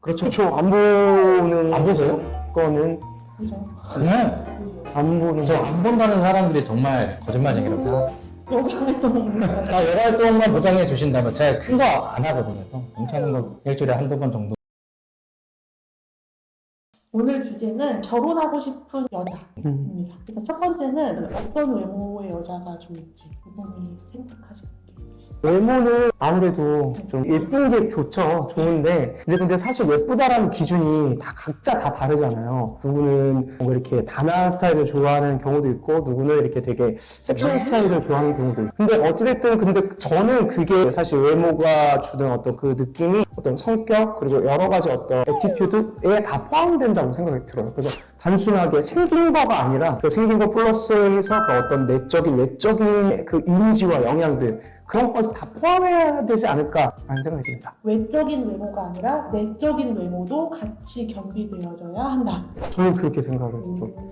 그렇죠. 그렇죠. 안 보는 안 보세요? 거는 그죠? 네. 안 보는 저 거. 안 본다는 사람들이 정말 거짓말쟁이라고 생각해요. 여가 활동 나 여가 활동만 보장해 주신다면 제가 큰 거 안 하거든요. 그래서 괜찮은 거 일주일에 한두 번 정도. 오늘 주제는 결혼하고 싶은 음. 여자입니다. 그래서 첫 번째는 어떤 외모의 여자가 좋을지 이번에 있으시죠? 외모는 아무래도 좀 예쁜 게 좋죠. 좋은데 이제 근데 사실 예쁘다라는 기준이 다 각자 다 다르잖아요. 누구는 뭔가 이렇게 단아한 스타일을 좋아하는 경우도 있고 누구는 이렇게 되게 섹시한 스타일을 좋아하는 경우도 있고. 근데 어찌됐든 근데 저는 그게 사실 외모가 주는 어떤 그 느낌이 어떤 성격 그리고 여러 가지 어떤 에티튜드에 다 포함된다고 생각이 들어요. 그래서 단순하게 생긴 거가 아니라 그 생긴 거 플러스해서 그 어떤 내적인 외적인 그 이미지와 영향들 그런 것까지 다 포함해야 되지 않을까라는 생각이 듭니다. 외적인 외모가 아니라 내적인 외모도 같이 겸비되어져야 한다. 저는 그렇게 생각을 좀 음.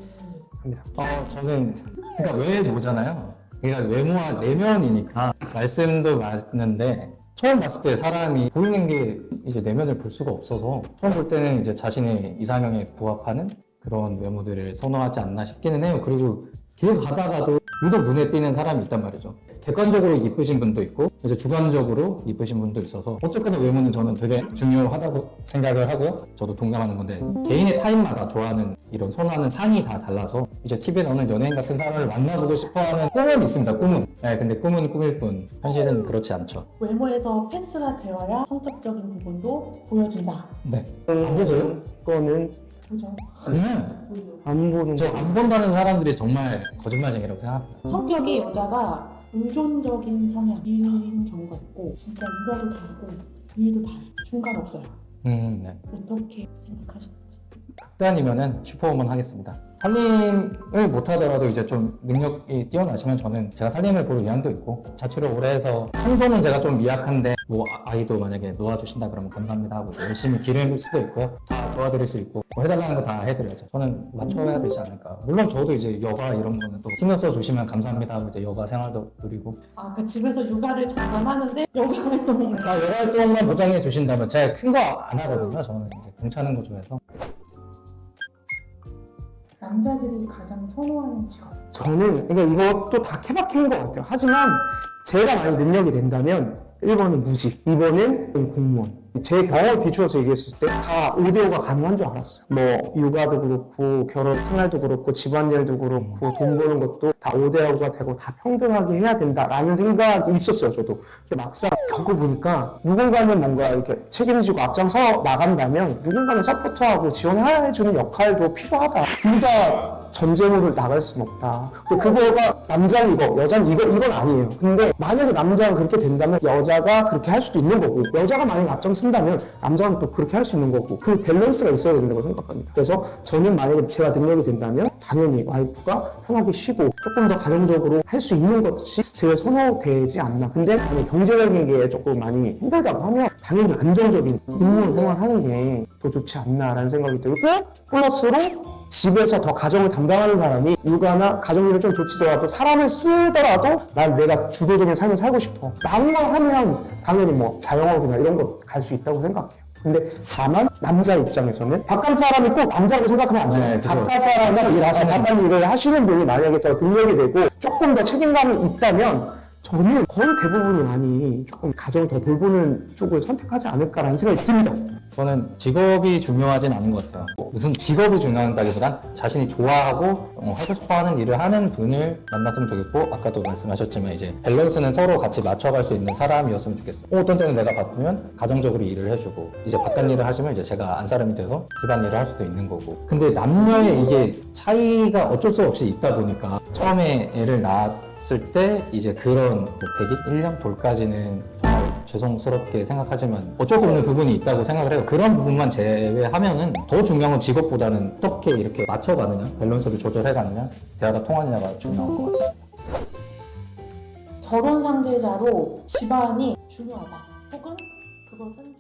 합니다. 어, 저는 그러니까 외모잖아요. 그러니까 외모와 내면이니까 말씀도 맞는데 처음 봤을 때 사람이 보이는 게 이제 내면을 볼 수가 없어서 처음 볼 때는 이제 자신의 이상형에 부합하는 그런 외모들을 선호하지 않나 싶기는 해요. 그리고 길 가다가도 유독 눈에 띄는 사람이 있단 말이죠. 객관적으로 이쁘신 분도 있고 이제 주관적으로 이쁘신 분도 있어서 어쨌거나 외모는 저는 되게 중요하다고 생각을 하고요. 저도 동감하는 건데 개인의 타입마다 좋아하는 이런 선호하는 상이 다 달라서 이제 TV에 나오는 연예인 같은 사람을 만나보고 싶어하는 꿈은 있습니다. 꿈은. 네, 근데 꿈은 꿈일 뿐 현실은 그렇지 않죠. 외모에서 패스가 되어야 성격적인 부분도 보여진다. 네. 안 보세요? 거는 그죠? 네. 안 보는 저 거. 안 본다는 사람들이 정말 거짓말쟁이라고 생각합니다. 성격이 여자가 의존적인 성향 인 경우가 있고 진짜 이거도 다르고 위도 다르고 중간 없어요. 음, 네. 어떻게 생각하시는지. 극단이면은 슈퍼우먼 하겠습니다. 살림을 못하더라도 이제 좀 능력이 뛰어나시면 저는 제가 살림을 볼 의향도 있고 자취를 오래 해서 청소는 제가 좀 미약한데 뭐 아- 아이도 만약에 놓아주신다 그러면 감사합니다 하고 열심히 기를 수도 있고요. 다 도와드릴 수 있고 뭐 해달라는 거 다 해드려야죠. 저는 맞춰야 되지 않을까. 물론 저도 이제 여가 이런 거는 또 신경 써주시면 감사합니다 하고 이제 여가 생활도 누리고 아, 그 집에서 육아를 잠깐 하는데 여가 활동을 나 여가 활동만 보장해 주신다면 제가 큰 거 안 하거든요. 저는 이제 괜찮은 거 좋아해서 남자들이 가장 선호하는 직업. 저는 그러니까 이것도 다 케바케인 것 같아요. 하지만 제가 만약 능력이 된다면 1번은 무직, 2번은 공무원. 제 경험을 비추어서 얘기했을 때다 5대5가 가능한 줄 알았어요. 뭐 육아도 그렇고 결혼 생활도 그렇고 집안일도 그렇고 돈 버는 것도 다 5대5가 되고 다 평등하게 해야 된다라는 생각이 있었어요, 저도. 근데 막상 겪어보니까 누군가는 뭔가 이렇게 책임지고 앞장서 나간다면 누군가는 서포트하고 지원해주는 역할도 필요하다. 둘 다 전쟁으로 나갈 수는 없다. 근데 그거가 남자는 이거, 여자는 이거, 이건 아니에요. 근데 만약에 남자가 그렇게 된다면 여자가 그렇게 할 수도 있는 거고, 여자가 만약에 앞장쓴다면 남자가 또 그렇게 할 수 있는 거고, 그 밸런스가 있어야 된다고 생각합니다. 그래서 저는 만약에 제가 능력이 된다면 당연히 와이프가 편하게 쉬고 조금 더 가정적으로 할 수 있는 것이 제가 선호되지 않나. 근데 만약 경제적인 게 조금 많이 힘들다고 하면 당연히 안정적인 공무원 생활 하는 게 더 좋지 않나라는 생각이 들고 플러스로 집에서 더 가정을 담 당하는 사람이 육아나 가정일을 좀 좋지더라도 사람을 쓰더라도 난 내가 주도적인 삶을 살고 싶어. 걸 하면 당연히 뭐 자영업이나 이런 거 갈 수 있다고 생각해요. 근데 다만 남자 입장에서는 바깥 사람이 꼭 남자라고 생각하면 안 돼요. 네, 그죠. 바깥 사람이 일하시 바깥 일을 하시는 분이 만약에 더 능력이 되고 조금 더 책임감이 있다면 저는 거의 대부분이 많이 조금 가정을 더 돌보는 쪽을 선택하지 않을까라는 생각이 듭니다 저는 직업이 중요하진 않은 것 같아요. 무슨 직업이 중요한다기보단 자신이 좋아하고 어, 하고 싶어하는 일을 하는 분을 만났으면 좋겠고 아까도 말씀하셨지만 이제 밸런스는 서로 같이 맞춰갈 수 있는 사람이었으면 좋겠어요. 어, 어떤 때는 내가 바쁘면 가정적으로 일을 해주고 이제 바깥 일을 하시면 이제 제가 안 사람이 돼서 집안 일을 할 수도 있는 거고. 근데 남녀의 이게 차이가 어쩔 수 없이 있다 보니까 처음에 애를 낳았 을 때 이제 그런 뭐 100일, 1년 돌까지는 정말 죄송스럽게 생각하지만 어쩔 수 없는 부분이 있다고 생각을 해요. 그런 부분만 제외하면은 더 중요한 건 직업보다는 어떻게 이렇게 맞춰가느냐, 밸런스를 조절해가느냐, 대화가 통하느냐가 중요한 것 같습니다. 결혼 상대자로 집안이 중요하다. 혹은 그것은